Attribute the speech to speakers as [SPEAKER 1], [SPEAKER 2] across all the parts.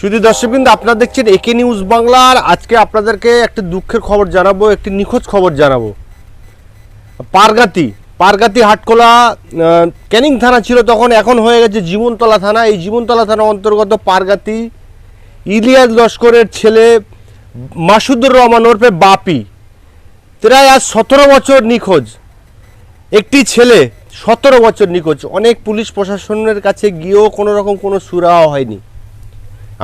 [SPEAKER 1] শুধু দর্শক কিন্তু আপনারা দেখছেন একে নিউজ বাংলার আজকে আপনাদেরকে একটি দুঃখের খবর জানাব, একটি নিখোঁজ খবর জানাব। পারগাতি পারগাতি হাটকোলা ক্যানিং থানা ছিল তখন, এখন হয়ে গেছে জীবনতলা থানা। এই জীবনতলা থানা অন্তর্গত পারগাতি, ইলিয়াস লস্করের ছেলে মাসুদুর রহমান ওরফে বাপি, প্রায় আজ সতেরো বছর নিখোঁজ। একটি ছেলে, সতেরো বছর নিখোঁজ। অনেক পুলিশ প্রশাসনের কাছে গিয়েও কোনো রকম কোনো সুরাহা হয়নি।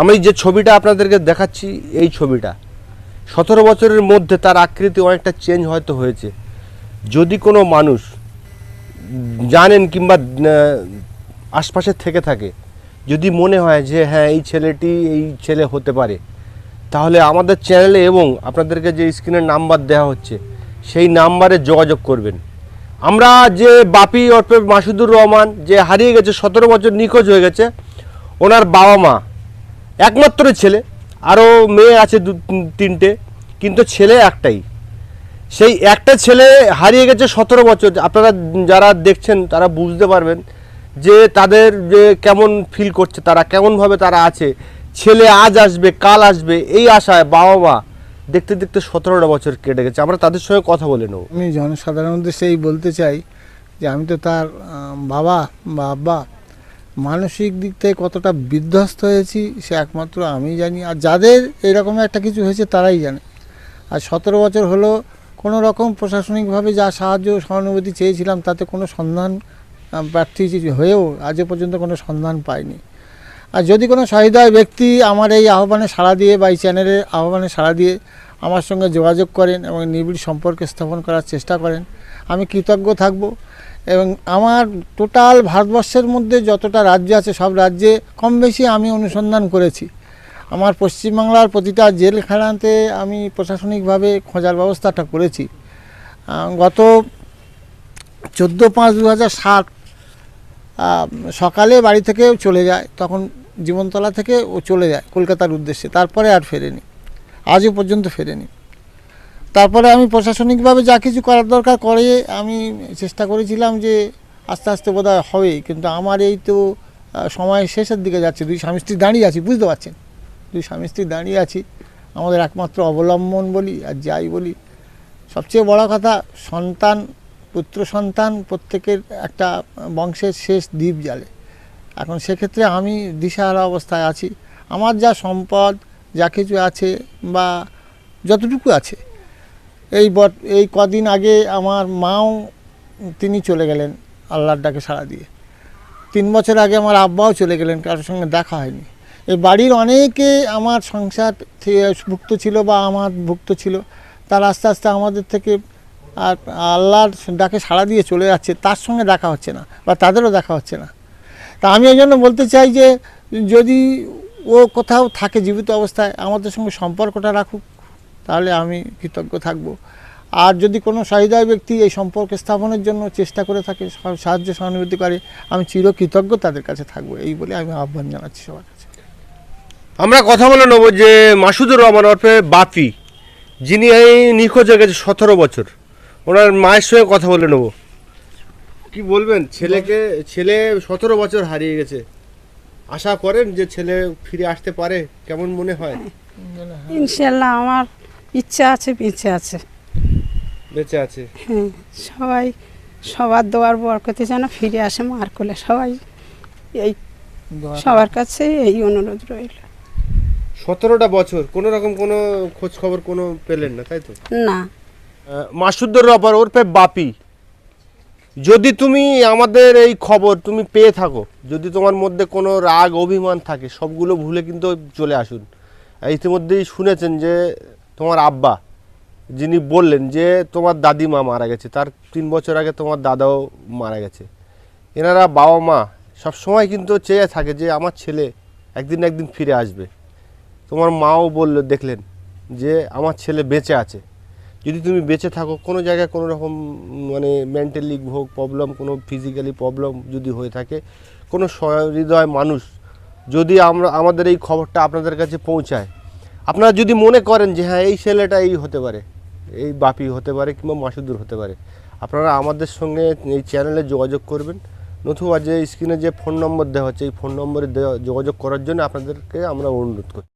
[SPEAKER 1] আমি যে ছবিটা আপনাদেরকে দেখাচ্ছি, এই ছবিটা, সতেরো বছরের মধ্যে তার আকৃতি অনেকটা চেঞ্জ হয়তো হয়েছে। যদি কোনো মানুষ জানেন কিংবা আশপাশে থেকে থাকে, যদি মনে হয় যে হ্যাঁ এই ছেলেটি এই ছেলে হতে পারে, তাহলে আমাদের চ্যানেলে এবং আপনাদেরকে যে স্ক্রিনের নাম্বার দেওয়া হচ্ছে, সেই নাম্বারে যোগাযোগ করবেন। আমরা যে বাপি অর্পে মাসুদুর রহমান যে হারিয়ে গেছে, সতেরো বছর নিখোঁজ হয়ে গেছে, ওনার বাবা মা একমাত্র ছেলে আরও মেয়ে আছে দু তিনটে, কিন্তু ছেলে একটাই। সেই একটা ছেলে হারিয়ে গেছে সতেরো বছর। আপনারা যারা দেখছেন, তারা বুঝতে পারবেন যে তাদের যে কেমন ফিল করছে, তারা কেমনভাবে তারা আছে। ছেলে আজ আসবে, কাল আসবে, এই আশায় বাবা মা দেখতে দেখতে সতেরোটা বছর কেটে গেছে। আমরা তাদের সঙ্গে কথা বলে নেব।
[SPEAKER 2] আমি জনসাধারণ উদ্দেশ্যে এই বলতে চাই যে আমি তো তার বাবা বা আব্বা মানসিক দিক থেকে কতটা বিধ্বস্ত হয়েছি, সে একমাত্র আমি জানি। আর যাদের এরকম একটা কিছু হয়েছে, তারাই জানে। আর সতেরো বছর হলো, কোনো রকম প্রশাসনিকভাবে যা সাহায্য, সহানুভূতি চেয়েছিলাম, তাতে কোনো সন্ধান প্রার্থী হয়েও আজও পর্যন্ত কোনো সন্ধান পাইনি। আর যদি কোনো সহৃদয় ব্যক্তি আমার এই আহ্বানে সাড়া দিয়ে বা এই চ্যানেলের আহ্বানে সাড়া দিয়ে আমার সঙ্গে যোগাযোগ করেন এবং নিবিড় সম্পর্ক স্থাপন করার চেষ্টা করেন, আমি কৃতজ্ঞ থাকব। এবং আমার টোটাল ভারতবর্ষের মধ্যে যতটা রাজ্য আছে, সব রাজ্যে কম বেশি আমি অনুসন্ধান করেছি। আমার পশ্চিমবাংলার প্রতিটা জেলখানাতে আমি প্রশাসনিকভাবে খোঁজার ব্যবস্থাটা করেছি। গত চোদ্দ পাঁচ দু হাজার সাত সকালে বাড়ি থেকে চলে যায়, তখন জীবনতলা থেকে ও চলে যায় কলকাতার উদ্দেশ্যে, তারপরে আর ফেরেনি। আজও পর্যন্ত ফেরেনি। তারপরে আমি প্রশাসনিকভাবে যা কিছু করার দরকার করে আমি চেষ্টা করেছিলাম যে আস্তে আস্তে বোধ হবেই কিন্তু আমার এই তো সময় শেষের দিকে যাচ্ছে। দুই স্বামী স্ত্রী দাঁড়িয়ে আছি, বুঝতে পারছেন? দুই স্বামী স্ত্রী দাঁড়িয়ে আছি। আমাদের একমাত্র অবলম্বন বলি আর যাই বলি। সবচেয়ে বড় কথা, সন্তান, পুত্র সন্তান প্রত্যেকের একটা বংশের শেষ দ্বীপ জ্বালে এখন সেক্ষেত্রে আমি দিশাহারা অবস্থায় আছি। আমার যা সম্পদ, যা কিছু আছে বা যতটুকু আছে এই বট, এই কদিন আগে আমার মাও তিনি চলে গেলেন আল্লাহর ডাকে সাড়া দিয়ে। তিন বছর আগে আমার আব্বাও চলে গেলেন, কারোর সঙ্গে দেখা হয়নি। এই বাড়ির অনেকে আমার সংসার ভুক্ত ছিল বা আমার ভুক্ত ছিল, তার আস্তে আস্তে আমাদের থেকে আর আল্লাহর ডাকে সাড়া দিয়ে চলে যাচ্ছে, তার সঙ্গে দেখা হচ্ছে না বা তাদেরও দেখা হচ্ছে না। তা আমি এই জন্য বলতে চাই যে, যদি ও কোথাও থাকে জীবিত অবস্থায়, আমাদের সঙ্গে সম্পর্কটা রাখুক। তাহলে আমি কৃতজ্ঞ থাকব। আর যদি কোনো সহৃদয় ব্যক্তি এই সম্পর্ক স্থাপনের জন্য চেষ্টা করে থাকে সাহায্য সহানুভূতি করে আমি চিরকৃতজ্ঞ তাদের কাছে থাকব এই বলে আমি আহ্বান জানাচ্ছি সবার কাছে।
[SPEAKER 1] আমরা কথা বলে নেব যে মাসুদুর রহমান ওরফে বাপি যিনি এই নিখোঁজ হয়ে গেছে সতেরো বছর। ওনার মায়ের সঙ্গে কথা বলে নেব। কি বলবেন? ছেলেকে ছেলে সতেরো বছর হারিয়ে গেছে। আশা করেন যে ছেলে ফিরে আসতে পারে কেমন মনে হয়?
[SPEAKER 3] ইনশাল্লাহ আমার ইচ্ছা আছে ইচ্ছে আছে।
[SPEAKER 1] বেঁচে আছে।
[SPEAKER 3] হ্যাঁ সবাই সবার দোয়ার বরকতে যেন ফিরে আসে মার কোলে। সবাই এই সবার কাছে এই অনুরোধ রইল।
[SPEAKER 1] সতেরোটা বছর কোনো রকম কোনো খোঁজ খবর কোনো পেলেন না তাই তো?
[SPEAKER 3] না।
[SPEAKER 1] মাসুদুর রহমান ওরফে বাপি যদি তুমি আমাদের এই খবর তুমি পেয়ে থাকো যদি তোমার মধ্যে কোনো রাগ অভিমান থাকে সবগুলো ভুলে কিন্তু চলে আসুন। ইতিমধ্যেই শুনেছেন যে তোমার আব্বা, যিনি বললেন যে তোমার দাদিমা মারা গেছে, তার তিন বছর আগে তোমার দাদাও মারা গেছে। এনারা বাবা মা সব সময় কিন্তু চেয়ে থাকে যে আমার ছেলে একদিন একদিন ফিরে আসবে। তোমার মাও বলল, দেখলেন যে আমার ছেলে বেঁচে আছে। যদি তুমি বেঁচে থাকো, কোনো জায়গায় কোনো রকম মানে মেন্টালি হোক প্রবলেম কোনো ফিজিক্যালি প্রবলেম যদি হয়ে থাকে, কোনো হৃদয় মানুষ যদি আমরা, আমাদের এই খবরটা আপনাদের কাছে পৌঁছায় আপনারা যদি মনে করেন যে হ্যাঁ এই ছেলেটা এই হতে পারে, এই বাপি হতে পারে কিংবা মাসুদুর হতে পারে, আপনারা আমাদের সঙ্গে এই চ্যানেলে যোগাযোগ করবেন। নতুবা যে স্ক্রিনে যে ফোন নম্বর দেওয়া হচ্ছে, এই ফোন নম্বরে যোগাযোগ করার জন্য আপনাদেরকে আমরা অনুরোধ করি।